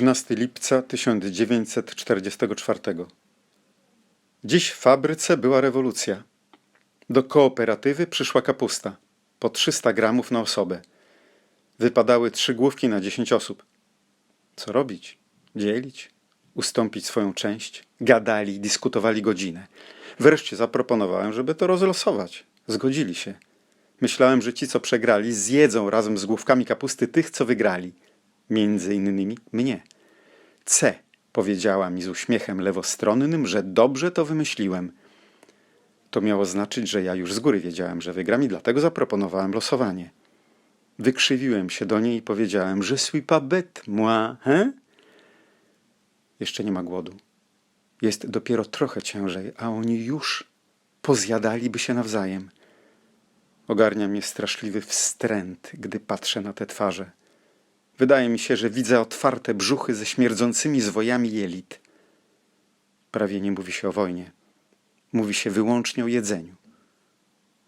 Trzynasty lipca 1944. Dziś w fabryce była rewolucja. Do kooperatywy przyszła kapusta. Po 300 gramów na osobę. Wypadały trzy główki na 10 osób. Co robić? Dzielić? Ustąpić swoją część? Gadali, dyskutowali godzinę. Wreszcie zaproponowałem, żeby to rozlosować. Zgodzili się. Myślałem, że ci, co przegrali, zjedzą razem z główkami kapusty tych, co wygrali. Między innymi mnie. C. Powiedziała mi z uśmiechem lewostronnym, że dobrze to wymyśliłem. To miało znaczyć, że ja już z góry wiedziałem, że wygram i dlatego zaproponowałem losowanie. Wykrzywiłem się do niej i powiedziałem, że suis pas bête, moi, hein? Jeszcze nie ma głodu. Jest dopiero trochę ciężej, a oni już pozjadaliby się nawzajem. Ogarnia mnie straszliwy wstręt, gdy patrzę na te twarze. Wydaje mi się, że widzę otwarte brzuchy ze śmierdzącymi zwojami jelit. Prawie nie mówi się o wojnie. Mówi się wyłącznie o jedzeniu.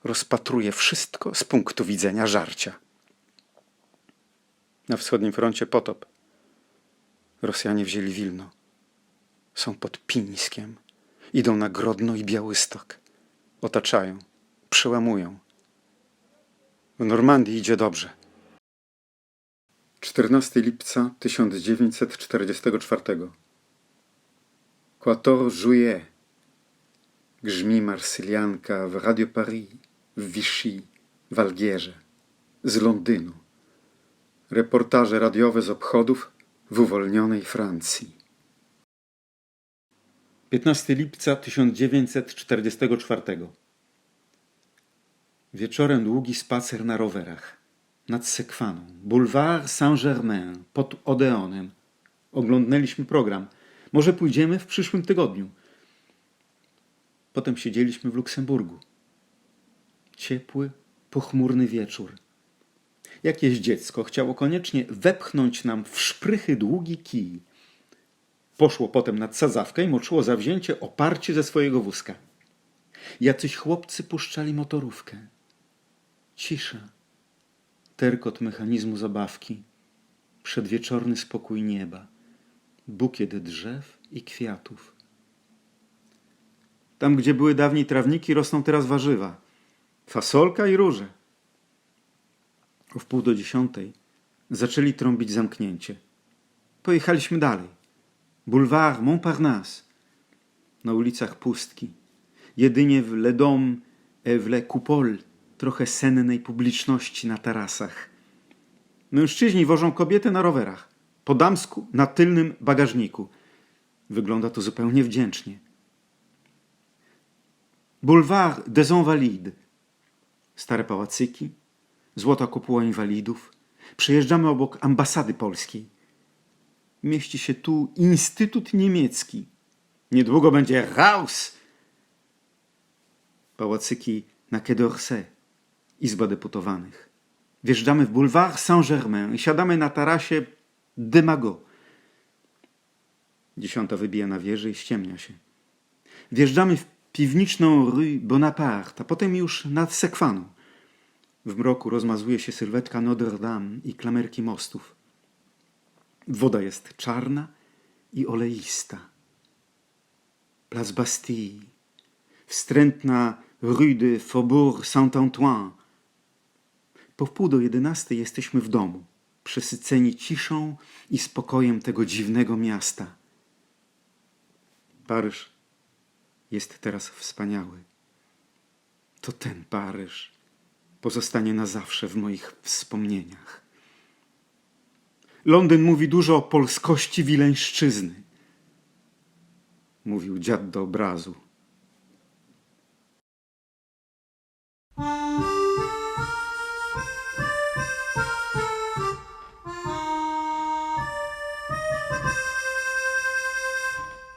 Rozpatruje wszystko z punktu widzenia żarcia. Na wschodnim froncie potop. Rosjanie wzięli Wilno. Są pod Pińskiem. Idą na Grodno i Białystok. Otaczają. Przełamują. W Normandii idzie dobrze. 14 lipca 1944. 14 juillet. Grzmi marsylianka w Radio Paris, w Vichy, w Algierze, z Londynu. Reportaże radiowe z obchodów w uwolnionej Francji. 15 lipca 1944. Wieczorem długi spacer na rowerach. Nad Sekwaną. Boulevard Saint-Germain pod Odeonem. Oglądnęliśmy program. Może pójdziemy w przyszłym tygodniu. Potem siedzieliśmy w Luksemburgu. Ciepły, pochmurny wieczór. Jakieś dziecko chciało koniecznie wepchnąć nam w szprychy długi kij. Poszło potem nad sadzawkę i moczyło zawzięcie oparcie ze swojego wózka. Jacyś chłopcy puszczali motorówkę. Cisza. Terkot mechanizmu zabawki. Przedwieczorny spokój nieba. Bukiet drzew i kwiatów. Tam, gdzie były dawniej trawniki, rosną teraz warzywa. Fasolka i róże. O wpół do dziesiątej zaczęli trąbić zamknięcie. Pojechaliśmy dalej. Boulevard Montparnasse. Na ulicach pustki. Jedynie w Le Dom et w Le Coupole trochę sennej publiczności na tarasach. Mężczyźni wożą kobiety na rowerach. Po damsku na tylnym bagażniku. Wygląda to zupełnie wdzięcznie. Boulevard des Invalides. Stare pałacyki, złota kopuła inwalidów. Przejeżdżamy obok ambasady polskiej. Mieści się tu Instytut Niemiecki. Niedługo będzie Raus. Pałacyki na Quai d'Orsay. Izba Deputowanych. Wjeżdżamy w Boulevard Saint-Germain i siadamy na tarasie de Magot. Dziesiąta wybija na wieży i ściemnia się. Wjeżdżamy w piwniczną Rue Bonaparte, a potem już nad Sekwaną. W mroku rozmazuje się sylwetka Notre Dame i klamerki mostów. Woda jest czarna i oleista. Place Bastille, wstrętna Rue de Faubourg Saint-Antoine. Po wpół do jedenastej jesteśmy w domu, przesyceni ciszą i spokojem tego dziwnego miasta. Paryż jest teraz wspaniały. To ten Paryż pozostanie na zawsze w moich wspomnieniach. Londyn mówi dużo o polskości wileńszczyzny. Mówił dziad do obrazu.